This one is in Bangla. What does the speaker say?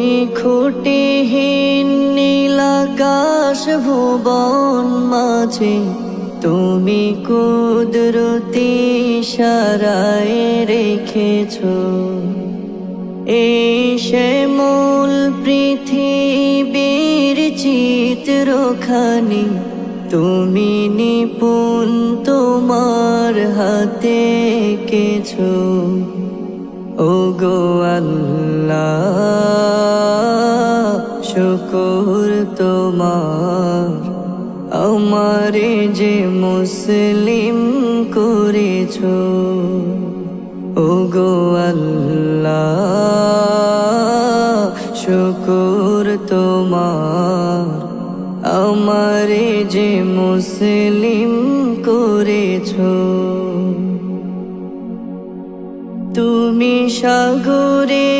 ওই খুঁটিহীন নীলাকাশ ভুবন মাঝে। তুমি কুদরতি সারায় রেখেছ। এই সে মূল পৃথিবীর চিত্রখানি। তুমি নিপুণ তোমার হাতে কেছো ও গো আল্লাহ। শুকুর তোমার, আমারে যে মুসলিম করেছ ও গো আল্লাহ, শুকুর তোমার, আমারে যে মুসলিম করেছ। তুমি সাগরের